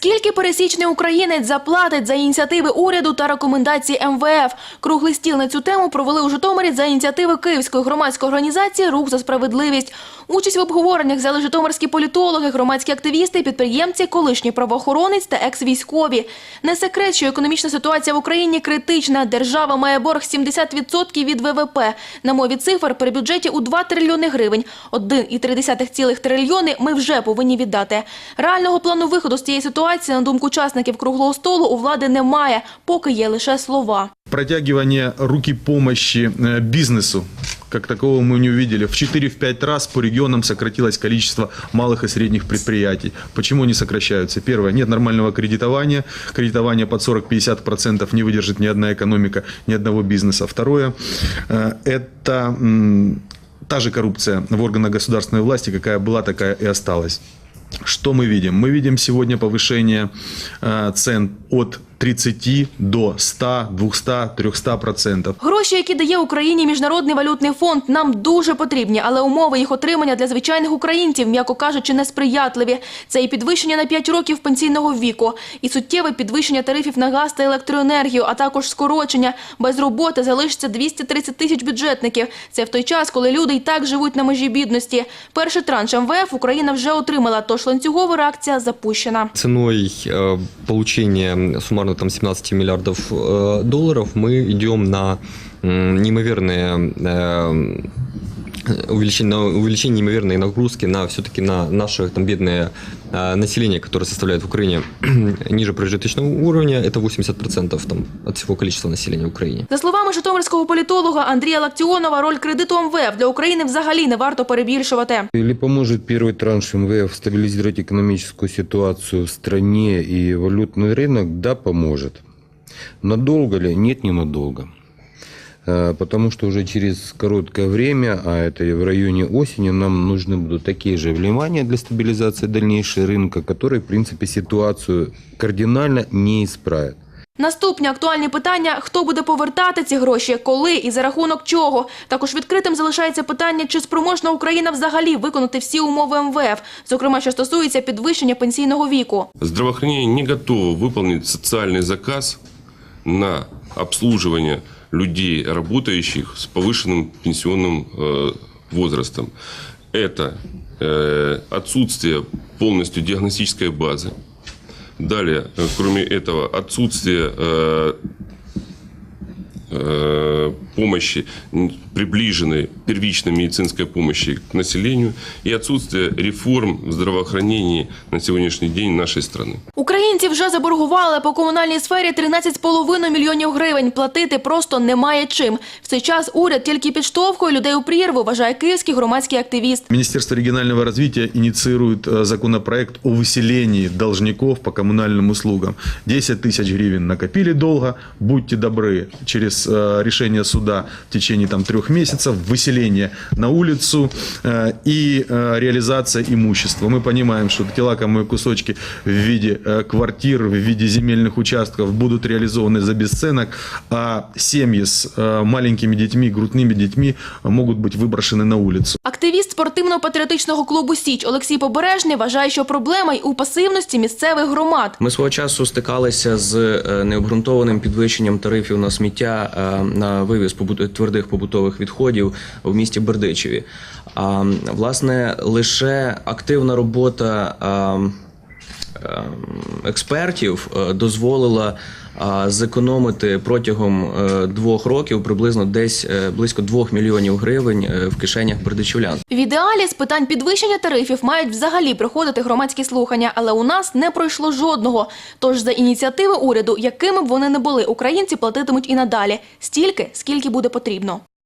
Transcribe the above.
Скільки пересічний українець заплатить за ініціативи уряду та рекомендації МВФ? Круглий стіл на цю тему провели у Житомирі за ініціативи Київської громадської організації Рух за справедливість. Участь в обговореннях взяли житомирські політологи, громадські активісти, підприємці, колишній правоохоронець та екс-військові. Не секрет, що економічна ситуація в Україні критична. Держава має борг 70% від ВВП. На мові цифр при бюджеті у 2 трильйони гривень. 1,3 цілих трильйони ми вже повинні віддати. Реального плану виходу з цієї ситуації, на думку учасників круглого столу, у влади немає, поки є лише слова. Протягивание руки помощи э, бизнесу, как такового мы не увидели. В 4-5 раз по регионам сократилось количество малых и средних предприятий. Почему они сокращаются? Первое, нет нормального кредитования. Кредитование под 40-50% не выдержит ни одна экономика, ни одного бизнеса. Второе, э, это м, та же коррупция в органах государственной власти, какая была, такая и осталась. Что мы видим? Мы видим сегодня повышение э, цен от 30 до 100, 200, 300 процентов. Гроші, які дає Україні Міжнародний валютний фонд, нам дуже потрібні, але умови їх отримання для звичайних українців, м'яко кажучи, несприятливі. Це і підвищення на 5 років пенсійного віку, і суттєве підвищення тарифів на газ та електроенергію, а також скорочення. Без роботи залишиться 230 тисяч бюджетників. Це в той час, коли люди і так живуть на межі бідності. Перший транш МВФ Україна вже отримала, тож ланцюгова реакція запущена. Ценой э, получения суммарно там 17 миллиардов э, долларов мы идем на м, неимоверные э, увеличение, на увеличение неимоверной нагрузки на все-таки на наше там бедное э, население, которое составляет в Украине ниже прожиточного уровня, это 80% там, от всего количества населения в Украине. За словами житомирського політолога Андрія Лактіонова, роль кредиту МВФ для України взагалі не варто перебільшувати. Или поможет первый транш МВФ стабилизировать экономическую ситуацию в стране и валютный рынок? Да, поможет. Надолго ли? Нет, ненадолго. Э, Потому что уже через короткое время, а это и в районе осени, нам нужны будут такие же вливания для стабилизации дальнейшего рынка, которые, в принципе, ситуацию кардинально не исправят. Наступні актуальні питання: хто буде повертати ці гроші, коли і за рахунок чого. Також відкритим залишається питання, чи спроможна Україна взагалі виконати всі умови МВФ, зокрема, що стосується підвищення пенсійного віку. Здравоохранение не готово выполнить социальный заказ на обслуживание людей, работающих с повышенным пенсионным э, возрастом. Это э, отсутствие полностью диагностической базы. Далее, э, кроме этого, отсутствие э, э, помощи, м, приближенной первичной медицинской помощи к населению и отсутствие реформ в здравоохранении на сегодняшний день нашей страны. Українці вже заборгували по комунальній сфері 13,5 мільйонів гривень. Платити просто немає чим. В цей час уряд тільки підштовхує людей у прірву, вважає київський громадський активіст. Министерство регионального развития инициирует э, законопроект о выселении должников по коммунальным услугам. 10 тысяч гривен накопили долго, будьте добры, через э, решение суда в течение там, трех месяцев выселение на улицу э, и э, реализация имущества. Мы понимаем, что эти лакомые кусочки в виде э, квартир, в виде земельных участков будут реализованы за бесценок, а семьи с э, маленькими детьми, грудными детьми могут быть выброшены на улицу. Активіст спортивно-патріотичного клубу Січ Олексій Побережний вважає, що проблема й у пасивності місцевих громад. Ми свого часу стикалися з е, необґрунтованим підвищенням тарифів на сміття е, на вивіз побут- твердих побутових відходів в місті Бердичеві. А, Власне, лише активна робота експертів е, дозволила зекономити протягом е, двох років приблизно десь е, близько двох мільйонів гривень е, в кишенях бердичівлян. В ідеалі з питань підвищення тарифів мають взагалі проходити громадські слухання, але у нас не пройшло жодного. Тож за ініціативи уряду, якими б вони не були, українці платитимуть і надалі стільки, скільки буде потрібно.